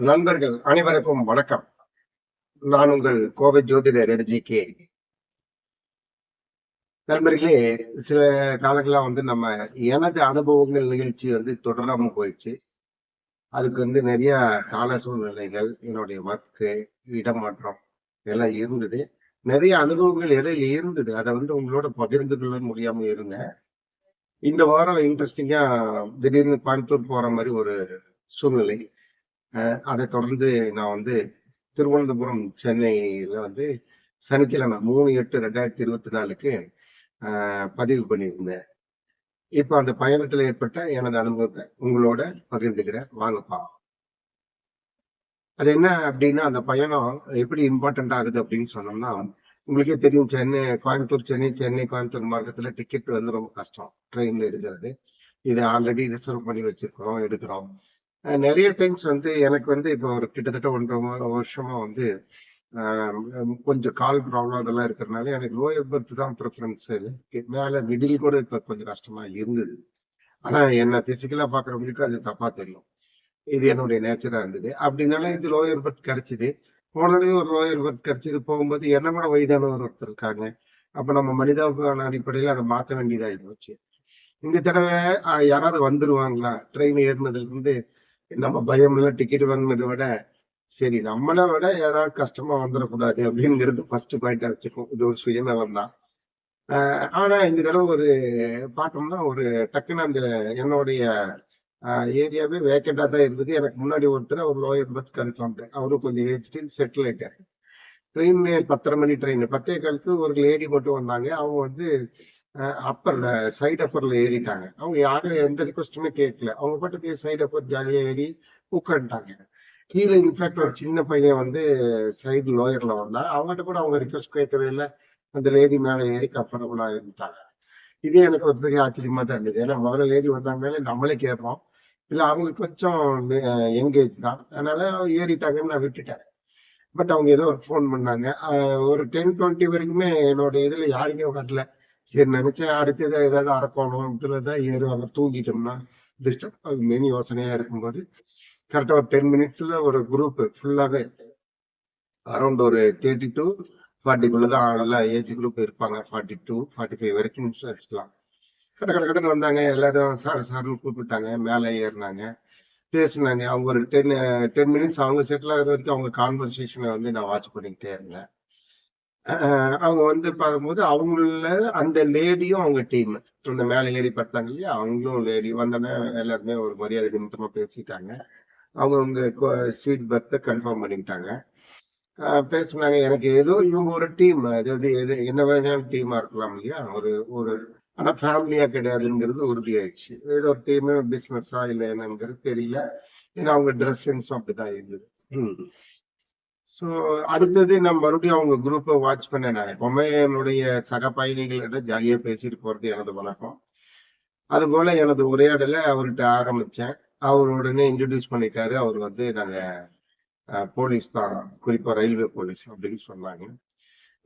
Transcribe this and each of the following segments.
நண்பர்கள் அனைவருக்கும் வணக்கம். நான் உங்கள் கோவை ஜோதிடர் எர்ஜி கே நண்பர்களே சில காலங்களா வந்து நம்ம எனது அனுபவங்கள் நிகழ்ச்சி வந்து தொடராம போயிடுச்சு. அதுக்கு வந்து நிறைய கால சூழ்நிலைகள் என்னுடைய ஒர்க்கு இடமாற்றம் எல்லாம் இருந்தது. நிறைய அனுபவங்கள் இடையில இருந்தது. அதை வந்து உங்களோட பகிர்ந்து கொள்ள முடியாம இருந்தேன். இந்த வாரம் இன்ட்ரெஸ்டிங்கா திடீர்னு கோயம்புத்தூர் போற மாதிரி ஒரு சூழ்நிலை. அதை தொடர்ந்து நான் வந்து திருவனந்தபுரம் சென்னையில வந்து சனிக்கிழமை மூணு எட்டு ரெண்டாயிரத்தி இருபத்தி நாலுக்கு பதிவு பண்ணியிருந்தேன். இப்போ அந்த பயணத்துல ஏற்பட்ட எனது அனுபவத்தை உங்களோட பகிர்ந்துக்கிறேன் வாங்கப்பா அது என்ன அப்படின்னா அந்த பயணம் எப்படி இம்பார்ட்டன்ட் ஆகுது அப்படின்னு சொன்னோம்னா உங்களுக்கே தெரியும் சென்னை கோயம்புத்தூர் சென்னை சென்னை கோயம்புத்தூர் மார்க்கத்தில் டிக்கெட் வந்து ரொம்ப கஷ்டம். ட்ரெயின்ல எடுக்கிறது. இதை ஆல்ரெடி ரிசர்வ் பண்ணி வச்சிருக்கிறோம் எடுக்கிறோம். நிறைய டைம்ஸ் வந்து எனக்கு வந்து இப்போ ஒரு கிட்டத்தட்ட ஒன்றரை வருஷமா வந்து கொஞ்சம் கால் ப்ராப்ளம் அதெல்லாம் இருக்கிறனால எனக்கு லோயர் பர்த் தான் ப்ரிஃபரன்ஸ் மேலே மிடில் கூட இப்போ கொஞ்சம் கஷ்டமா இருந்தது. ஆனால் என்னை ஃபிசிக்கலாக பார்க்குறவங்களுக்கு அது தப்பாக தெரியும். இது என்னுடைய நேச்சராக இருந்தது. அப்படின்னால இது லோயர் பர்த் கிடைச்சிது. போனதே ஒரு லோயர் பர்த் கிடைச்சிது. போகும்போது என்ன கூட வயதானவர் ஒருத்தர் இருக்காங்க. அப்போ நம்ம மனிதாபிமான அடிப்படையில் அதை மாற்ற வேண்டியதாகி போச்சு இந்த தடவை யாராவது வந்துருவாங்களா? ட்ரெயின் ஏறினதுலேருந்து நம்ம பயம் டிக்கெட் வாங்கினதை விட சரி நம்மளை விட யாராவது கஷ்டமா வந்துடக்கூடாது அப்படிங்கிறது ஃபர்ஸ்ட் பாயிண்டா வச்சுக்கோம் இது ஒரு சுயநலம் தான். ஆனா இந்த தடவை ஒரு பார்த்தோம்னா ஒரு டக்குன்னு அந்த என்னுடைய ஏரியாவே வேக்கண்டா தான் இருந்தது. எனக்கு முன்னாடி ஒருத்தர் ஒரு லோயர் பர்த் கன்ஃபார்ம்டு அவரும் கொஞ்சம் ஏஜ்டு செட்டில் ஆயிட்டாரு. ட்ரெயின் பத்தரை மணி ட்ரெயின் பத்தே காலுக்கு ஒரு லேடி மட்டும் வந்தாங்க. அவங்க வந்து அப்பர்ல சைடு அப்பர்ல ஏறிட்டாங்க. அவங்க யாரும் எந்த ரிக்வஸ்ட்டுமே கேட்கல அவங்க பாட்டுக்கு சைடு அப்பர் ஜாலியா ஏறி உட்காந்துட்டாங்க கீழே இன்ஃபேக்ட் ஒரு சின்ன பையன் வந்து சைடு லோயர்ல வந்தான் அவங்ககிட்ட கூட அவங்க ரிக்வஸ்ட் கேட்கவே இல்லை. அந்த லேடி மேலே ஏறி கம்ஃபர்டபுளா இருந்துட்டாங்க. இதே எனக்கு ஒரு பெரிய ஆச்சரியமா தான் இருந்தது. ஏன்னா முதல்ல லேடி வந்தாங்களே நம்மளே கேட்போம். இல்ல அவங்க கொஞ்சம் எங்கேஜ் தான். அதனால ஏறிட்டாங்கன்னு நான் விட்டுட்டேன். பட் அவங்க ஏதோ ஒரு ஃபோன் பண்ணாங்க. ஒரு டென் டுவெண்ட்டி வரைக்குமே என்னோட இதுல யாருமே வரல. சரி நினைச்சேன் அடுத்தது ஏதாவது அரக்கணும் இதுல தான் ஏறுவாங்க தூங்கிட்டோம்னா டிஸ்டர்ப் மெனி யோசனையா இருக்கும்போது கரெக்டாக ஒரு டென் மினிட்ஸ்ல ஒரு குரூப் ஃபுல்லாகவே அரௌண்ட் ஒரு தேர்ட்டி டு ஃபார்ட்டிக்குள்ள தான் நல்லா ஏஜ் குரூப் இருப்பாங்க. ஃபார்ட்டி டூ ஃபார்ட்டி ஃபைவ் வரைக்கும் வச்சுக்கலாம் கட கட கடன்னு வந்தாங்க. எல்லாரும் சார் சார்னு கூப்பிட்டாங்க. மேலே ஏறினாங்க. பேசினாங்க. அவங்க ஒரு டென் டென் மினிட்ஸ் அவங்க செட்டில் ஆகிற வரைக்கும் அவங்க கான்வர்சேஷனை வந்து நான் வாட்ச் பண்ணிக்கிட்டே இருந்தேன். அவங்க வந்து பார்க்கும்போது அவங்கள அந்த லேடியும் அவங்க டீம் அந்த மேலே ஏறி பார்த்தாங்க இல்லையா? அவங்களும் லேடி வந்தோடனே எல்லாருமே ஒரு மரியாதை நிமித்தமா பேசிட்டாங்க. அவங்க அவங்க சீட் பர்த்தை கன்ஃபார்ம் பண்ணிக்கிட்டாங்க. பேசுனாங்க எனக்கு ஏதோ இவங்க ஒரு டீம் அதாவது எது என்ன வேணாலும் டீமா இருக்கலாம் இல்லையா? ஒரு ஒரு ஆனா ஃபேமிலியா கிடையாதுங்கிறது உறுதியாயிடுச்சு. ஏதோ ஒரு டீமு பிசினஸா இல்லை என்னங்கிறது தெரியல. ஏன்னா அவங்க ட்ரெஸ் சென்ஸும் அப்படிதான் இருந்தது. ஸோ அடுத்தது நான் மறுபடியும் அவங்க குரூப்பை வாட்ச் பண்ணேன் நான். எப்பவுமே என்னுடைய சக பயணிகள்கிட்ட ஜாலியாக பேசிட்டு போறது எனது வழக்கம். அதுபோல எனது உரையாடலை அவர்கிட்ட ஆரம்பிச்சேன். அவர் உடனே இன்ட்ரடியூஸ் பண்ணிட்டாரு. அவர் வந்து நாங்க போலீஸ் தான். குறிப்பா ரயில்வே போலீஸ் அப்படின்னு சொன்னாங்க.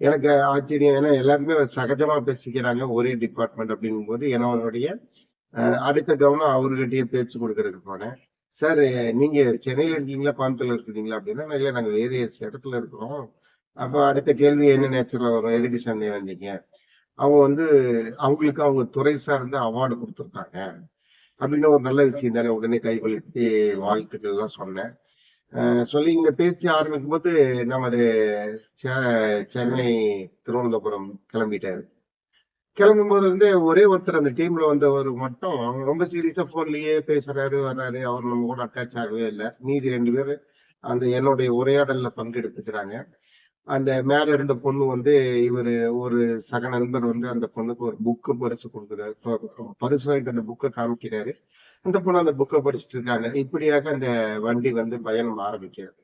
எனக்கு ஆச்சரியம். ஏன்னா எல்லாருமே சகஜமா பேசிக்கிறாங்க. ஒரே டிபார்ட்மெண்ட் அப்படிங்கும்போது என்னோடைய அவருடைய அடுத்த கவனம் அவர்கிட்டயே பேச்சு கொடுக்கறதுக்கு போனேன். சார் நீங்க சென்னையில இருக்கீங்களா? கோயம்புத்தூர்ல இருக்கீங்களா? அப்படின்னா "நான் இல்ல நாங்க வேறு இடத்துல இருக்கிறோம் அப்போ அடுத்த கேள்வி என்ன நேச்சுரலா வரும்? எதுக்கு சென்னை வந்தீங்க? அவங்க வந்து அவங்களுக்கு அவங்க துறை சார்ந்த அவார்டு கொடுத்துருக்காங்க. அப்படின்னு ஒரு நல்ல விஷயம் தானே. உடனே கைகொழுத்தி வாழ்த்துக்கள் எல்லாம் சொன்னேன். சொல்லி இந்த பேச்சு ஆரம்பிக்கும் போது நமது சென்னை திருவனந்தபுரம் கிளம்பிட்டாரு. கிளம்பும் போதுலேருந்தே ஒரே ஒருத்தர் அந்த டீம்ல வந்தவர் மட்டும் ரொம்ப சீரியஸா போன்லயே பேசுறாரு வர்றாரு. அவர் நம்ம கூட அட்டாச் ஆகவே இல்லை. மீதி ரெண்டு பேர் அந்த என்னுடைய உரையாடல்ல பங்கெடுத்துக்கிறாங்க. அந்த மேல இருந்த பொண்ணு வந்து இவர் ஒரு சக நண்பர் வந்து அந்த பொண்ணுக்கு ஒரு புக்கு பரிசு கொடுக்குறாரு. பரிசு வாங்கிட்டு அந்த புக்கை காமிக்கிறாரு. அந்த பொண்ணு அந்த புக்கை படிச்சுட்டு இருக்காங்க. இப்படியாக அந்த வண்டி வந்து பயணம் ஆரம்பிக்கிறது.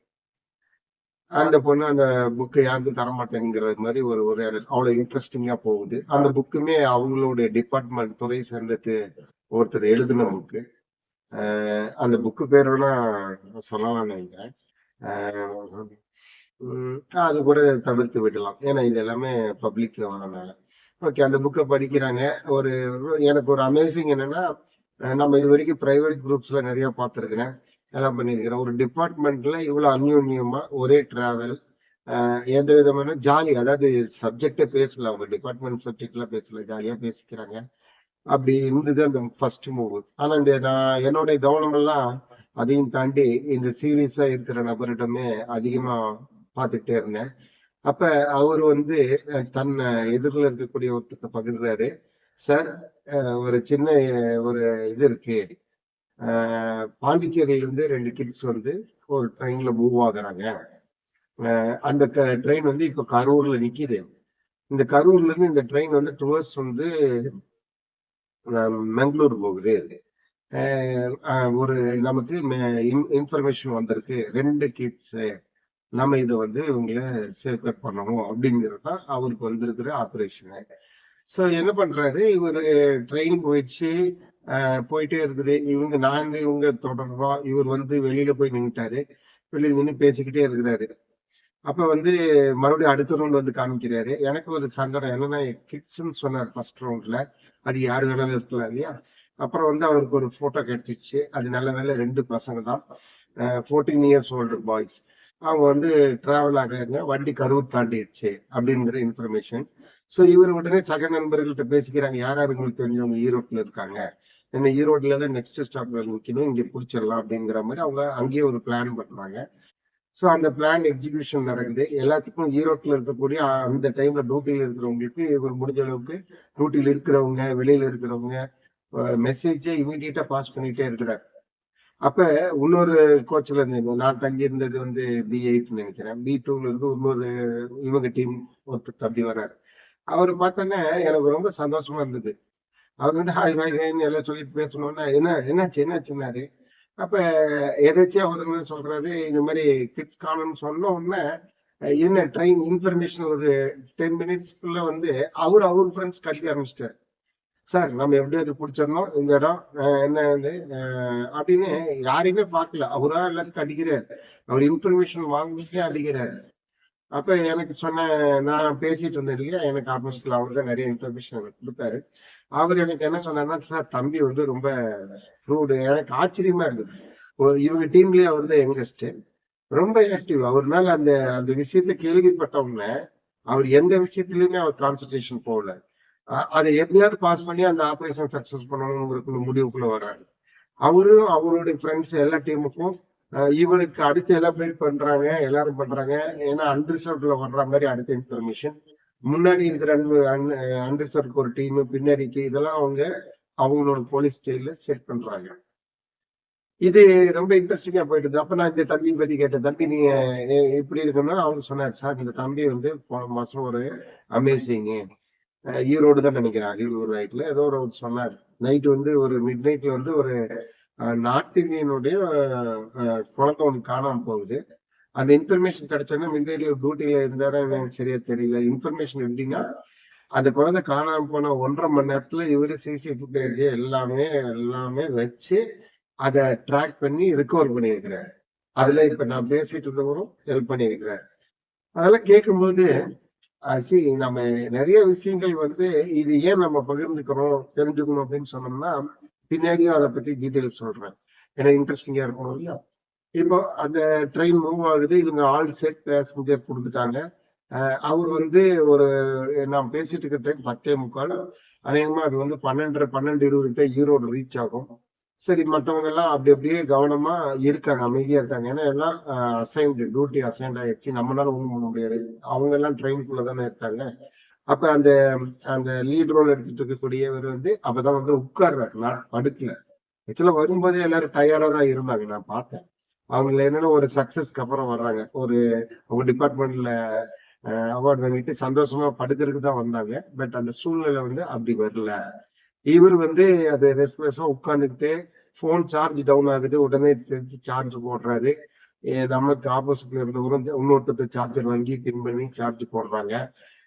அந்த பொண்ணு அந்த புக்கு யாருக்கும் தர மாட்டேங்கிறது மாதிரி ஒரு ஒரு அவ்வளவு இன்ட்ரெஸ்டிங்கா போகுது. அந்த புக்குமே அவங்களுடைய டிபார்ட்மெண்ட் துறை சேர்ந்தது ஒருத்தர் எழுதின புக்கு அந்த புக்கு பேர் சொல்லலாம்னு நினைக்கிறேன். அது கூட தவிர்த்து விடலாம். ஏன்னா இது எல்லாமே பப்ளிக்ல வரனால ஓகே அந்த புக்கை படிக்கிறாங்க. ஒரு எனக்கு ஒரு அமேசிங் என்னன்னா நம்ம இது வரைக்கும் பிரைவேட் குரூப்ஸ்ல நிறைய பார்த்துருக்கிறேன். எல்லாம் பண்ணியிருக்கிறேன் ஒரு டிபார்ட்மெண்ட்ல இவ்வளவு அந்யூன்யமா ஒரே டிராவல் எந்த விதமான ஜாலி அதாவது சப்ஜெக்டே பேசல அவங்க டிபார்ட்மெண்ட் சப்ஜெக்ட்லாம் பேசல ஜாலியா பேசிக்கிறாங்க. அப்படி இருந்தது அந்த ஃபர்ஸ்ட் மூவ் ஆனா இந்த நான் என்னுடைய கவனங்கள்லாம் அதையும் தாண்டி இந்த சீரியஸா இருக்கிற நபரிடமே அதிகமா பார்த்துக்கிட்டே இருந்தேன். அப்ப அவர் வந்து தன்னை எதிரில் இருக்கக்கூடிய ஒருத்தருக்கு பகிர்றாரு. சார் ஒரு சின்ன ஒரு இது இருக்கு. அஹ், ரெண்டு கிட்ஸ் வந்து ஒரு ட்ரெயின்ல மூவ் ஆகுறாங்க. அந்த அந்த ட்ரெயின் வந்து இப்போ கரூர்ல நிற்கிது இந்த கரூர்ல இருந்து இந்த ட்ரெயின் வந்து டுவர்ஸ் வந்து மங்களூர் போகுது. ஒரு நமக்கு இன்ஃபர்மேஷன் வந்திருக்கு. ரெண்டு கிட்ஸ் நம்ம இதை வந்து இவங்கள சேஃப்கார்ட் பண்ணணும் அப்படிங்கிறது தான் அவருக்கு வந்திருக்கிற ஆப்ரேஷனு ஸோ என்ன பண்றாரு? இவர் ட்ரெயின் போயிடுச்சு. போயிட்டே இருக்குது. இவங்க நாங்க இவங்க தொடர்றோம். இவர் வந்து வெளியில போய் நின்றுட்டாரு வெளியில நின்று பேசிக்கிட்டே இருக்கிறாரு. அப்ப வந்து மறுபடியும் அடுத்த ரவுண்ட் வந்து காமிக்கிறாரு. எனக்கு ஒரு சங்கடம் என்னன்னா கிட்ஸ்ன்னு சொன்னார் ஃபர்ஸ்ட் ரவுண்ட்ல அது யாரு வேணாலும் இருக்கலாம் இல்லையா? அப்புறம் வந்து அவருக்கு ஒரு போட்டோ கிடைச்சிச்சு அது நல்ல வேலை ரெண்டு பசங்க தான். ஃபோர்டீன் இயர்ஸ் ஓல்டு பாய்ஸ் அவங்க வந்து டிராவல் ஆகிறாங்க வண்டி கரூர் தாண்டிடுச்சு அப்படிங்கிற இன்ஃபர்மேஷன் ஸோ இவர் உடனே சக நண்பர்கள்ட்ட பேசிக்கிறாங்க. யார் யார் உங்களுக்கு தெரிஞ்சவங்க ஈரோட்டில் இருக்காங்க. என்ன ஈரோட்டில் தான் நெக்ஸ்ட் ஸ்டாப்ல நிற்கணும் இங்கே பிடிச்சிடலாம் அப்படிங்கிற மாதிரி அவங்க அங்கேயே ஒரு பிளான் பண்ணுறாங்க ஸோ அந்த பிளான் எக்ஸிகியூஷன் நடக்குது. எல்லாத்துக்கும் ஈரோட்டில் இருக்கக்கூடிய அந்த டைம்ல டியூட்டியில் இருக்கிறவங்களுக்கு இவர் முடிஞ்ச அளவுக்கு டியூட்டியில் இருக்கிறவங்க வெளியில இருக்கிறவங்க மெசேஜை இமீடியட்டா பாஸ் பண்ணிட்டே இருக்கிறார். அப்ப இன்னொரு கோச்சில் இருந்து நான் தங்கி இருந்தது வந்து பி எயிட் நினைக்கிறேன். பி டூல இருந்து இன்னொரு இவங்க டீம் ஒருத்தர் தம்பி வர்றாரு. அவர் பார்த்தோன்னே எனக்கு ரொம்ப சந்தோஷமா இருந்தது. அவர் வந்து ஹாய் ஹாய் ஹாய்னு எல்லாம் சொல்லிட்டு பேசணும்னா என்ன என்னாச்சு என்னாச்சுன்னாரு அப்ப எதாச்சும் அவர் என்ன சொல்றாரு இந்த மாதிரி கிட்ஸ் காணும்னு சொன்ன உடனே என்ன ட்ரெயின் இன்ஃபர்மேஷன் ஒரு டென் மினிட்ஸ்க்குள்ள வந்து அவர் அவர் ஃப்ரெண்ட்ஸ் கட்டி ஆரம்பிச்சிட்டார். சார் நம்ம எப்படியாவது பிடிச்சிடணும் இந்த இடம் என்ன வந்து அப்படின்னு யாரையுமே பார்க்கல. அவரா எல்லாத்துக்கும் அடிக்கிறார் அவர் இன்ஃபர்மேஷன் வாங்கிட்டே அடிக்கிறார். அப்ப எனக்கு சொன்ன நான் பேசிட்டு இருந்தேன் இல்லையா? எனக்கு ஆப்போசிட்ல அவர் தான் நிறைய இன்ஃபர்மேஷன் எனக்கு கொடுத்தாரு. அவர் எனக்கு என்ன சொன்னார்னா சார் தம்பி வந்து ரொம்ப ஃப்ரூடு எனக்கு ஆச்சரியமா இருந்தது. இவங்க டீம்லயே அவர் தான் யங்கஸ்ட் ரொம்ப ஆக்டிவ் அவர்னால அந்த அந்த விஷயத்துல கேள்விப்பட்டவங்க அவர் எந்த விஷயத்துலயுமே அவர் கான்சன்ட்ரேஷன் போகல. அதை எப்படியாவது பாஸ் பண்ணி அந்த ஆபரேஷன் சக்சஸ் பண்ணணுங்கிறதுக்குள்ள முடிவுக்குள்ள வர்றாரு. அவரும் அவருடைய ஃப்ரெண்ட்ஸ் எல்லா டீமுக்கும் இவருக்கு அடுத்து எலாபரேட் பண்றாங்க எல்லாரும் பண்றாங்க? ஏன்னா அன்ரிசர்வ்ல வர்ற மாதிரி அடுத்த இன்ஃபர்மேஷன் முன்னாடி இருக்கிற அன்ரிசர்வ்க்கு ஒரு டீம் பின்னாடிக்கு இதெல்லாம் அவங்க அவங்களோட போலீஸ் ஸ்டைல செட் பண்றாங்க. இது ரொம்ப இன்ட்ரெஸ்டிங்கா போயிட்டு அப்ப நான் இந்த தம்பி பத்தி கேட்டேன். தம்பி நீங்க எப்படி இருக்குன்னா அவங்க சொன்னார் சார் இந்த தம்பி வந்து போன மாசம் ஒரு அமேசிங் ஈரோடு தான் நினைக்கிறேன் அரியலூர் நைட்ல ஏதோ ஒரு சொன்னார். நைட் வந்து ஒரு மிட் நைட்ல வந்து ஒரு நார்த் இந்தியனுடைய குழந்தை ஒன்று காணாமல் போகுது. அந்த இன்ஃபர்மேஷன் கிடைச்சோன்னா மிட் டியூட்டியில இருந்தாரா எனக்கு சரியா தெரியல. இன்ஃபர்மேஷன் எப்படின்னா அந்த குழந்தை காணாமல் போன ஒன்றரை மணி நேரத்துல இவரு சிசி ஃபுட்டேஜ் எல்லாமே எல்லாமே வச்சு அதை ட்ராக் பண்ணி ரிகவர் பண்ணியிருக்கிறார். அதுல இப்ப நான் பேசிட்டு இருந்தவரும் ஹெல்ப் பண்ணியிருக்கிறார். அதெல்லாம் கேட்கும்போது சி நம்ம நிறைய விஷயங்கள் வந்து இது ஏன் நம்ம பகிர்ந்துக்கிறோம் தெரிஞ்சுக்கணும் அப்படின்னு சொன்னோம்னா பின்னாடியும் அதை பத்தி டீட்டெயில் சொல்றேன். ஏன்னா இன்ட்ரெஸ்டிங்கா இருக்கணும் இல்லையா இப்போ அந்த ட்ரெயின் மூவ் ஆகுது. இவங்க ஆல் செட் பேசஞ்சர் கொடுத்துட்டாங்க. அவர் வந்து ஒரு நான் பேசிட்டு இருக்க டைம் பத்தே முக்கால். அநேகமா அது வந்து பன்னெண்டரை பன்னெண்டு இருபதுக்கு ஈரோடு ரீச் ஆகும். சரி மற்றவங்க எல்லாம் அப்படி அப்படியே கவனமா இருக்காங்க. அமைதியா இருக்காங்க. ஏன்னா எல்லாம் அசைன்டு டியூட்டி அசைன்ட் ஆயிடுச்சு. நம்மளால ஒண்ணும் பண்ண முடியாது. அவங்க எல்லாம் ட்ரெயினுக்குள்ள தானே இருக்காங்க. அப்ப அந்த அந்த லீட் ரோல் எடுத்துட்டு இருக்கக்கூடியவர் வந்து அப்பதான் வந்து உட்கார்றாரு நான் படுக்கல. ஆக்சுவலா வரும்போதே எல்லாரும் டயர்டா தான் இருந்தாங்க நான் பார்த்தேன். அவங்க என்னன்னா ஒரு சக்சஸ்க்கு அப்புறம் வர்றாங்க. ஒரு அவங்க டிபார்ட்மெண்ட்ல அவார்ட் வாங்கிட்டு சந்தோஷமா படுக்கிறதுக்கு தான் வந்தாங்க. பட் அந்த சூழ்நிலை வந்து அப்படி வரல. இவர் வந்து அது ரெஸ்பான்ஸா உட்காந்துக்கிட்டு ஃபோன் சார்ஜ் டவுன் ஆகுது. உடனே தெரிஞ்சு சார்ஜ் போடுறாரு. ஏ, நமக்கு ஆப்போசிட்ல இருந்தவரும் இன்னொருத்தர் சார்ஜர் வாங்கி பின் பண்ணி சார்ஜ் போடுறாங்க.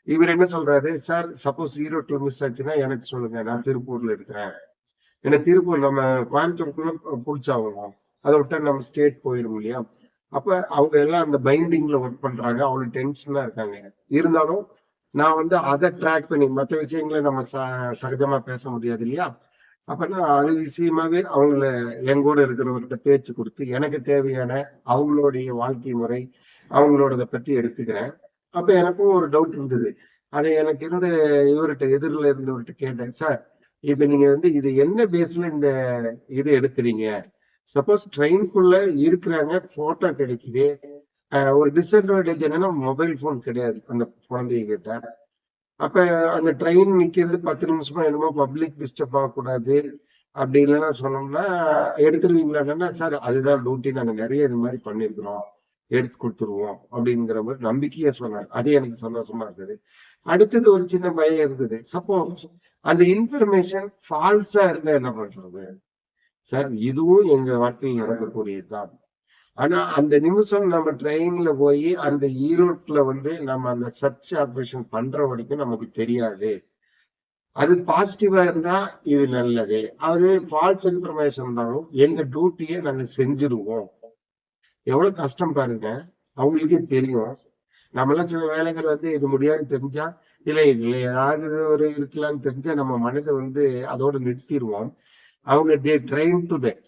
இவர் என்ன சொல்றாரு? சார் சப்போஸ் ஈரோட்ல மிஸ் ஆச்சுன்னா எனக்கு சொல்லுங்க நான் திருப்பூர்ல இருக்கிறேன். ஏன்னா திருப்பூர் நம்ம கோயம்புத்தூருக்குள்ள பிடிச்சாகணும். அதை விட்டா நம்ம ஸ்டேட் போயிடும் இல்லையா? அப்ப அவங்க எல்லாம் அந்த பைண்டிங்ல ஒர்க் பண்றாங்க. அவ்வளவு டென்ஷனா இருக்காங்க. இருந்தாலும் நான் வந்து அதை ட்ராக் பண்ணி மற்ற விஷயங்களை நம்ம ச- சகஜமா பேச முடியாது இல்லையா? அப்ப நான் அது விஷயமாவே அவங்கள எங்கூட இருக்கிறவர்கிட்ட பேச்சு கொடுத்து எனக்கு தேவையான அவங்களுடைய வாழ்க்கை முறை அவங்களோடத பத்தி எடுத்துக்கிறேன். அப்ப எனக்கும் ஒரு டவுட் இருந்தது. அதை எனக்கு இருந்த இவர்கிட்ட எதிரில் இருந்தவர்கிட்ட கேட்டேன் சார் இப்ப நீங்க வந்து இது என்ன பேஸ்ல இந்த இது எடுக்கிறீங்க? சப்போஸ் ட்ரெயின்குள்ள இருக்கிறாங்க போட்டோ கிடைக்குது. ஒரு டிஸ்அட்வான்டேஜ் என்னன்னா மொபைல் போன் கிடையாது அந்த குழந்தைங்க கிட்ட அப்ப அந்த ட்ரெயின் நிக்கிறது பத்து நிமிஷமா என்னமோ பப்ளிக் டிஸ்டர்ப் ஆகக்கூடாது. அப்படி இல்லைன்னா சொன்னோம்னா எடுத்துருவீங்களான்னா சார் அதுதான் டியூட்டி நாங்க நிறைய இது மாதிரி பண்ணிருக்கிறோம். எடுத்து கொடுத்துருவோம் அப்படிங்கிற மாதிரி நம்பிக்கையா சொன்னார். அது எனக்கு சந்தோஷமா இருந்தது. அடுத்தது ஒரு சின்ன பயம் இருந்தது. சப்போஸ் அந்த இன்ஃபர்மேஷன் ஃபால்ஸா இருந்தா என்ன பண்றது? சார் இதுவும் எங்க வாழ்க்கையில் நடக்கக்கூடியதுதான். ஆனா அந்த நிமிஷம் நம்ம ட்ரெயின்ல போய் அந்த ஈரோட்ல வந்து நம்ம அந்த சர்ச் ஆப்ரேஷன் பண்ற வரைக்கும் நமக்கு தெரியாது. அது பாசிட்டிவா இருந்தா இது நல்லது. அது ஃபால்ஸ் இன்ஃபர்மேஷன் இருந்தாலும் எங்க டியூட்டியை நாங்க செஞ்சிருவோம். எவ்வளவு கஷ்டம் பாருங்க. அவங்களுக்கே தெரியும். நம்மளாம் சில வேலைகள் வந்து இது முடியாதுன்னு தெரிஞ்சா இல்லை இதுல ஏதாவது ஒரு இருக்கலாம்னு தெரிஞ்சா நம்ம மனதை வந்து அதோட நிறுத்திடுவோம். அவங்க டே ட்ரெயின் டு தட்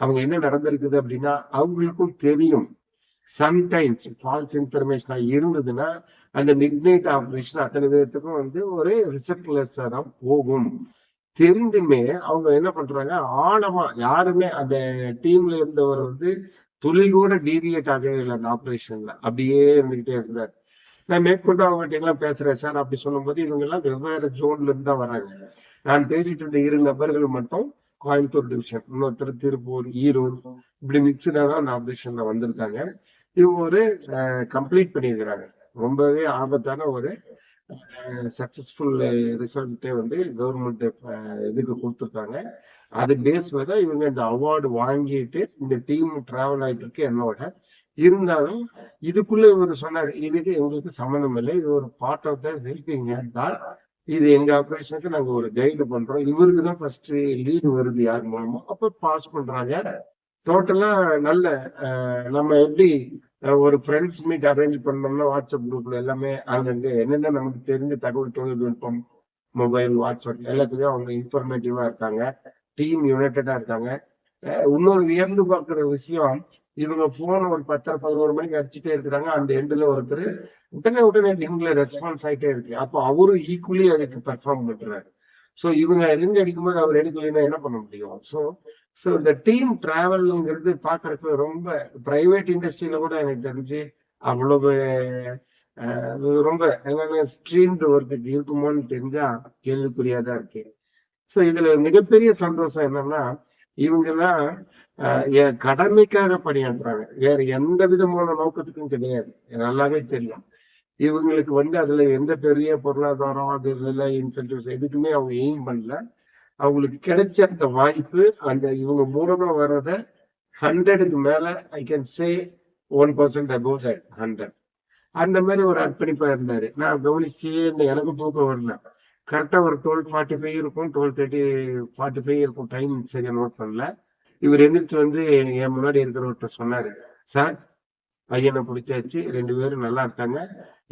அவங்க என்ன நடந்திருக்குது அப்படின்னா அவங்களுக்கும் தெரியும். சம்டைம்ஸ் ஃபால்ஸ் இன்ஃபர்மேஷனா இருந்ததுன்னா அந்த மிட் நைட் ஆப்ரேஷன் அத்தனை பேர்த்துக்கும் வந்து ஒரு ரிசல்ட்லெஸ்ஸா தான் போகும். தெரிந்துமே அவங்க என்ன பண்றாங்க ஆழமா யாருமே அந்த டீம்ல இருந்தவர் வந்து துளி கூட டீவியேட் ஆகவே இல்லை அந்த ஆப்ரேஷன்ல அப்படியே இருந்துகிட்டே இருந்தார். நான் மேற்கொண்டு அவங்ககிட்ட எல்லாம் பேசுறேன் சார் அப்படி சொல்லும்போது இவங்க எல்லாம் வெவ்வேறு ஜோன்ல இருந்து தான் வராங்க. நான் பேசிட்டு இருந்த இரு நபர்கள் மட்டும் கோயம்புத்தூர் டிவிஷன் இன்னொருத்தர் திருப்பூர் ஈரோடு இப்படி மிக்சடா தான் அந்த ஆப்ரேஷன்ல வந்திருக்காங்க. இவங்க ஒரு கம்ப்ளீட் பண்ணியிருக்கிறாங்க. ரொம்பவே ஆபத்தான ஒரு சக்சஸ்ஃபுல் ரிசல்ட்டே வந்து கவர்மெண்ட் இதுக்கு கொடுத்துருக்காங்க. அது பேஸ்ல தான் இவங்க இந்த அவார்டு வாங்கிட்டு இந்த டீம் டிராவல் ஆயிட்டு இருக்கு என்னோட. இருந்தாலும் இதுக்குள்ள இவர் சொன்னார் இதுக்கு எங்களுக்கு சம்மந்தம் இல்லை இது ஒரு பார்ட் ஆஃப் த ஹெல்பிங் தான். இது எங்க ஆபரேஷனுக்கு நாங்க ஒரு கைடு பண்றோம். இவருக்கு தான் ஃபர்ஸ்ட் லீடு வருது யார் மூலமா? அப்ப பாஸ் பண்றாங்க. டோட்டலா நல்ல நம்ம எப்படி ஒரு ஃப்ரெண்ட்ஸ் மீட் அரேஞ்ச் பண்ணோம்னா வாட்ஸ்அப் குரூப்ல எல்லாமே அங்கங்க என்னென்ன நமக்கு தெரிஞ்ச தகவல் தொழில்நுட்பம் மொபைல் வாட்ஸ்அப் எல்லாத்துலயும் அவங்க இன்ஃபர்மேட்டிவா இருக்காங்க. டீம் யுனைடடா இருக்காங்க. இன்னொரு வியந்து பார்க்குற விஷயம் இவங்க போன் ஒரு பத்தரை பதினோரு மணிக்கு அடிச்சுட்டே இருக்கிறாங்க. அந்த எண்டில் ஒருத்தர் உடனே உடனே லிங்க்ல ரெஸ்பான்ஸ் ஆகிட்டே இருக்கு. அப்போ அவரும் ஈக்குவலி அதுக்கு பெர்ஃபார்ம் பண்றாரு. ஸோ இவங்க லிங்க் அடிக்கும்போது அவர் எடுக்கலைன்னா என்ன பண்ண முடியும்? ஸோ ஸோ இந்த டீம் டிராவல்ங்கிறது பார்க்கறப்ப ரொம்ப பிரைவேட் இண்டஸ்ட்ரியில கூட எனக்கு தெரிஞ்சு அவ்வளவு ரொம்ப என்னென்ன ஸ்ட்ரீம்டு ஒர்க்குக்கு இருக்குமோன்னு தெரிஞ்சா கேள்விக்குறியா தான் இருக்கு. ஸோ இதுல மிகப்பெரிய சந்தோஷம் என்னன்னா இவங்கெல்லாம் என் கடமைக்காக பணியாற்றுறாங்க. வேற எந்த விதமான நோக்கத்துக்கும் கிடையாது. நல்லாவே தெரியும். இவங்களுக்கு வந்து அதுல எந்த பெரிய பொருளாதாரம் அது இதெல்லாம் இன்சென்டிவ்ஸ் எதுக்குமே அவங்க எய்ம் பண்ணல. அவங்களுக்கு கிடைச்ச அந்த வாய்ப்பு அந்த இவங்க மூலமா வர்றத ஹண்ட்ரடுக்கு மேல I can say one percent above that hundred அந்த மாதிரி ஒரு அர்ப்பணிப்பா இருந்தாரு. நான் கவனிச்சு எனக்கு தூக்கம் வரல. கரெக்டா ஒரு டுவெல் ஃபார்ட்டி ஃபைவ் இருக்கும் டுவெல் தேர்ட்டி ஃபார்ட்டி ஃபைவ் இருக்கும். டைம் சரியாக நோட் பண்ணல. இவர் எந்திரிச்சு வந்து என் முன்னாடி இருக்கிறவர்கிட்ட சொன்னாரு சார் பையனை பிடிச்சாச்சு ரெண்டு பேரும் நல்லா இருக்காங்க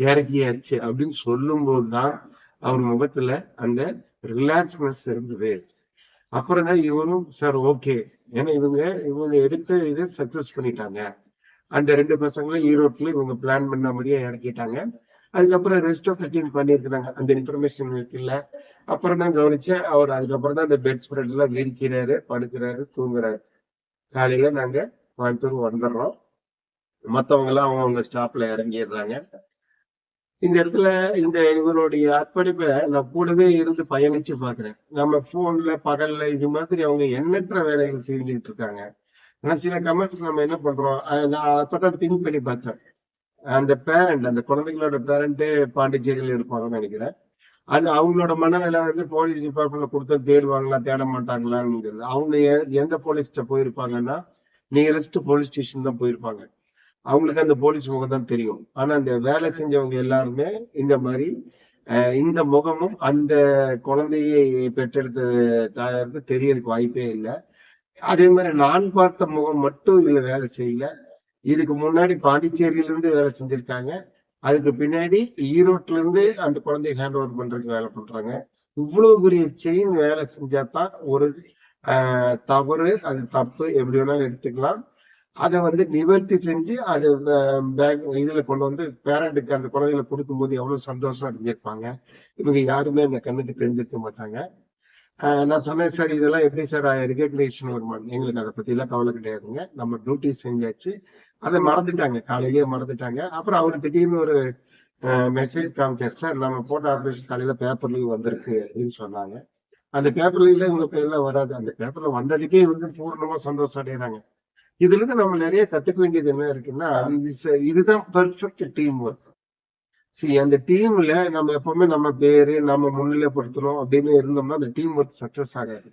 இறக்கியாச்சு அப்படின்னு சொல்லும்போது தான் அவர் முகத்துல அந்த ரிலாக்ஸ்னஸ் இருந்தது. அப்புறம் தான் இவரும் சார் ஓகே ஏன்னா இவங்க இவங்க எடுத்த இதை சக்சஸ் பண்ணிட்டாங்க. அந்த ரெண்டு பசங்களும் ஈரோட்ல இவங்க பிளான் பண்ண மாதிரியே இறக்கிட்டாங்க. அதுக்கப்புறம் ரெஸ்ட் ஆஃப் டீம் பண்ணியிருக்கிறாங்க. அந்த இன்ஃபர்மேஷன் எனக்கு இல்ல. அப்புறம் தான் கவனிச்சேன் அவர் அதுக்கப்புறம் தான் அந்த பெட் ஸ்ப்ரெட் எல்லாம் விரிக்கிறாரு படுக்கிறாரு தூங்குறாரு. காலையில நாங்க கோயம்புத்தூர் வந்துடுறோம். மத்தவங்க எல்லாம் அவங்கவுங்க ஸ்டாப்ல இறங்கிடுறாங்க. இந்த இடத்துல இந்த இவருடைய அர்ப்பணிப்பை நான் கூடவே இருந்து பயணிச்சு பாக்குறேன் நம்ம போன்ல பகல்ல இது மாதிரி அவங்க எண்ணற்ற வேலைகள் செஞ்சுட்டு இருக்காங்க. ஆனா சில கமெண்ட்ஸ் நம்ம என்ன பண்றோம் நான் அப்பதான் திங்க் பண்ணி பார்த்தேன். அந்த பேரண்ட் அந்த குழந்தைங்களோட பேரண்ட் பாண்டிச்சேரியில இருப்பாங்கன்னு நினைக்கிறேன். அது அவங்களோட மனநிலை வந்து போலீஸ் டிபார்ட்மெண்ட்ல கொடுத்தா தேடுவாங்களா தேட மாட்டாங்களாங்கிறது. அவங்க எ- எந்த போலீஸ்கிட்ட போயிருப்பாங்கன்னா நியரஸ்ட் போலீஸ் ஸ்டேஷன் தான் போயிருப்பாங்க. அவங்களுக்கு அந்த போலீஸ் முகம் தான் தெரியும். ஆனா அந்த வேலை செஞ்சவங்க எல்லாருமே இந்த மாதிரி இந்த முகமும் அந்த குழந்தையை பெற்றெடுத்த தாயாருக்கு தெரியறதுக்கு வாய்ப்பே இல்லை. அதே மாதிரி நான் பார்த்த முகம் மட்டும் இதுல வேலை செய்யல. இதுக்கு முன்னாடி பாண்டிச்சேரியில இருந்து வேலை செஞ்சிருக்காங்க. அதுக்கு பின்னாடி ஈரோட்ல இருந்து அந்த குழந்தைய ஹேண்ட் ஓவர் பண்றதுக்கு வேலை பண்றாங்க. இவ்வளவு பெரிய செயின் வேலை செஞ்சா தான் ஒரு தவறு அது தப்பு எப்படி வேணாலும் எடுத்துக்கலாம். அதை வந்து நிவர்த்தி செஞ்சு அது பேக் இதுல கொண்டு வந்து பேரண்ட்டுக்கு அந்த குழந்தைகளை கொடுக்கும்போது எவ்வளவு சந்தோஷம் அடைஞ்சிருப்பாங்க. இவங்க யாருமே அந்த கண்ணுக்கு தெரிஞ்சிருக்க மாட்டாங்க. நான் சொன்னேன் சார் இதெல்லாம் எப்படி சார் ரெகக்னேஷன் வருமானம் எங்களுக்கு அதை பத்தி எல்லாம் கவலை கிடையாதுங்க. நம்ம டியூட்டி செஞ்சாச்சு. அதை மறந்துட்டாங்க. காலையிலேயே மறந்துட்டாங்க. அப்புறம் அவர் திடீர்னு ஒரு மெசேஜ் காமிச்சார். சார் நம்ம போட்ட ஆபரேஷன் காலையில பேப்பர்லயும் வந்திருக்கு அப்படின்னு சொன்னாங்க. அந்த பேப்பர்ல இவங்க பேர்லாம் வராது. அந்த பேப்பர்ல வந்ததுக்கே இவங்க பூர்ணமா சந்தோஷம் அடைகிறாங்க இதுல இருந்து நம்ம நிறைய கத்துக்க வேண்டியது என்ன இருக்குன்னா இது- இதுதான் பெர்ஃபெக்ட் டீம் ஒர்க் சரி அந்த டீம்ல நம்ம எப்பவுமே நம்ம பேரு நம்ம முன்னிலைப்படுத்தணும் அப்படின்னு இருந்தோம்னா அந்த டீம் ஒர்க் சக்சஸ் ஆகாது.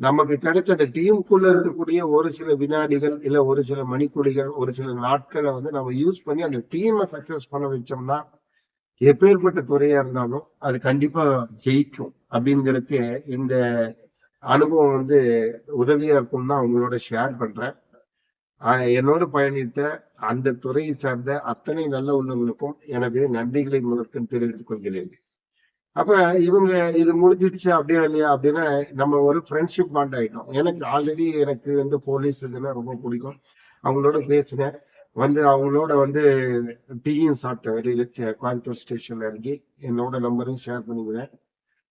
நமக்கு கிடைச்ச அந்த டீமுக்குள்ள இருக்கக்கூடிய ஒரு சில வினாடிகள் இல்ல ஒரு சில மணித்துளிகள் ஒரு சில நாட்களை வந்து நம்ம யூஸ் பண்ணி அந்த டீமை சக்சஸ் பண்ண வச்சோம்னா எப்பேற்பட்ட துறையா இருந்தாலும் அது கண்டிப்பா ஜெயிக்கும் அப்படிங்கிறதுக்கு இந்த அனுபவம் வந்து உதவியா இருக்கும் தான் உங்களோட ஷேர் பண்றேன். என்னோட பயணித்த அந்த துறையை சார்ந்த அத்தனை நல்ல உள்ளவங்களுக்கும் எனது நன்றிகளை முதற்கண் தெரிவித்துக் கொள்கிறேன். அப்ப இவங்க இது முடிஞ்சிடுச்சு அப்படியா இல்லையா அப்படின்னா நம்ம ஒரு ஃப்ரெண்ட்ஷிப் பாண்ட் ஆயிட்டோம். எனக்கு ஆல்ரெடி எனக்கு வந்து போலீஸ் இதுன்னா ரொம்ப பிடிக்கும். அவங்களோட பேசினேன். வந்து அவங்களோட வந்து டீயும் சாப்பிட்டேன். வெளியில கோயம்புத்தூர் ஸ்டேஷன்ல இறங்கி என்னோட நம்பரையும் ஷேர் பண்ணிக்கிறேன்.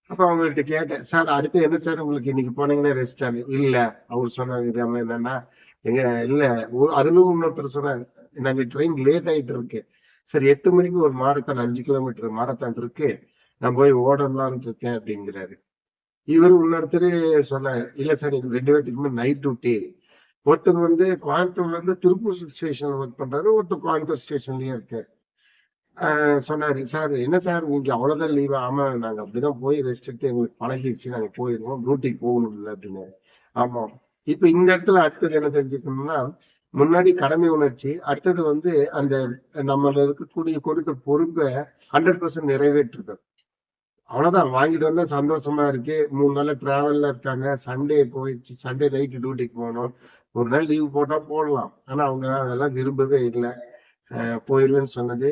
அப்ப அவங்கள்ட்ட கேட்டேன் சார் அடுத்து என்ன சார் உங்களுக்கு இன்னைக்கு போனீங்கன்னா ரெஸ்ட் ஆகுது இல்ல. அவர் சொன்னாங்க இது அவங்க என்னன்னா எங்க இல்ல. ஒ- இன்னொருத்தர் சொன்னாங்க நாங்க ட்ரெயின் லேட் ஆயிட்டு இருக்கு. சார் எட்டு மணிக்கு ஒரு மாரத்தான் அஞ்சு கிலோமீட்டர் மாரத்தான் இருக்கு. நான் போய் ஓடலாம்னு இருக்கேன் அப்படிங்கிறாரு. இவர் இன்னொருத்தர் சொல்ல இல்ல சார் எங்க ரெண்டு பேர்த்துக்குமே நைட் டியூட்டி ஒருத்தர் வந்து கோயம்புத்தூர்ல இருந்து திருப்பூர் ஸ்டேஷன் ஒர்க் பண்றாரு ஒருத்தர் கோயம்புத்தூர் ஸ்டேஷன்லயே இருக்காரு. ஆஹ் சொன்னாரு சார் என்ன சார் நீங்க அவ்வளவுதான் லீவ் ஆமா நாங்க அப்படிதான் போய் ரெஸ்ட் எடுத்து எங்களுக்கு பழகிடுச்சு நாங்க போயிருவோம் டியூட்டிக்கு போகணும் இல்லை அப்படின்னாரு. ஆமா. இப்ப இந்த இடத்துல அடுத்தது என்ன தெரிஞ்சுக்கணும்னா முன்னாடி கடமை உணர்ச்சி அடுத்தது வந்து அந்த நம்மள இருக்கக்கூடிய கொடுத்த பொறுப்பை ஹண்ட்ரட் பர்சன்ட் நிறைவேற்றுது அவ்வளவுதான். வாங்கிட்டு வந்தா சந்தோஷமா இருக்கு. மூணு நாள் டிராவல்ல இருக்காங்க. சண்டே போயிடுச்சு. சண்டே நைட்டு டியூட்டிக்கு போகணும். ஒரு நாள் லீவ் போட்டா போடலாம் ஆனா அவங்க அதெல்லாம் விரும்பவே இல்லை. போயிடுவேன்னு சொன்னது.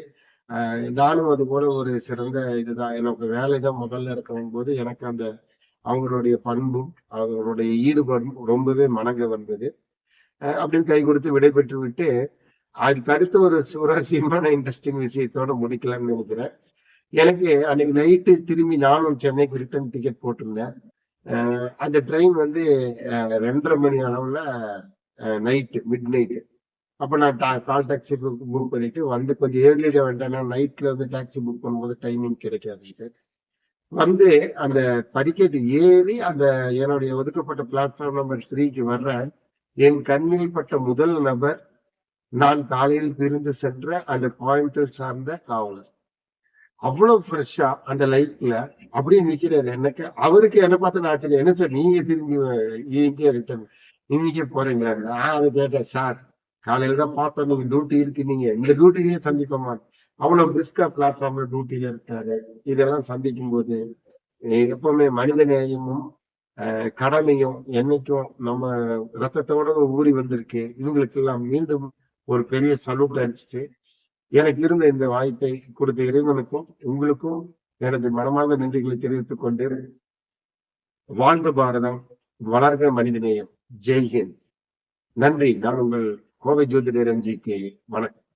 நானும் அது போல ஒரு சிறந்த இதுதான். எனக்கு வேலை தான் முதல்ல இருக்கும் போது எனக்கு அந்த அவங்களுடைய பண்பும் அவங்களுடைய ஈடுபாடும் ரொம்பவே மணங்க வந்தது. அப்படின்னு கை கொடுத்து விடைபெற்று விட்டு அதுக்கு அடுத்து ஒரு சுவாரஸ்யமான இன்ட்ரெஸ்டிங் விஷயத்தோட முடிக்கலாம்னு நினைக்கிறேன். எனக்கு அன்னைக்கு நைட்டு திரும்பி நானும் சென்னைக்கு ரிட்டர்ன் டிக்கெட் போட்டிருந்தேன். அந்த ட்ரெயின் வந்து ரெண்டரை மணி அளவுல நைட்டு மிட் நைட்டு அப்போ நான் டா கால் டாக்ஸி புக் புக் பண்ணிட்டு வந்து கொஞ்சம் ஏர்லியாக வந்துட்டேன் நைட்டில் வந்து டாக்ஸி புக் பண்ணும்போது டைமிங் கிடைக்காது வந்து அந்த படிக்கட்டு ஏறி அந்த என்னுடைய ஒதுக்கப்பட்ட பிளாட்ஃபார்ம் நம்பர் த்ரீக்கு வர்ற என் கண்ணில் பட்ட முதல் நபர் நான் காலையில் பிரிந்து சென்ற அந்த கோயம்புத்தூர் சார்ந்த காவலர். அவ்வளவு ஃப்ரெஷ்ஷா அந்த லைஃப்ல அப்படியே நிக்கிறாரு. எனக்கு அவருக்கு என்ன பார்த்து ஆச்சரியம். என்ன சார் நீங்க திரும்பி இங்கே ரிட்டர்ன் இன்னைக்கே போறீங்களா? நான் அதை கேட்டேன் சார் காலையில தான் பார்த்தோம். நீங்க டியூட்டி இருக்கு நீங்க இந்த டியூட்டிலேயே சந்திப்போமா? அவ்வளவு பிரிஸ்கா பிளாட்ஃபார்ம்ல டியூட்டியில இருக்காரு. இதெல்லாம் சந்திக்கும் போது எப்பவுமே மனித நேயமும் கடமையும் என்னைக்கும் நம்ம ரத்தத்தோட ஊறி வந்திருக்கு. இவங்களுக்கு எல்லாம் மீண்டும் ஒரு பெரிய சல்யூட் அடிச்சுட்டு எனக்கு இருந்த இந்த வாய்ப்பை கொடுத்த இறைவனுக்கும் உங்களுக்கும் எனது மனமார்ந்த நன்றிகளை தெரிவித்துக் கொண்டு வாழ்ந்த பாரதம் வளர்க மனிதநேயம். ஜெய்ஹிந்த் நன்றி. நான் உங்கள் கோவை ஜோதிடர் எம்ஜி வணக்கம்.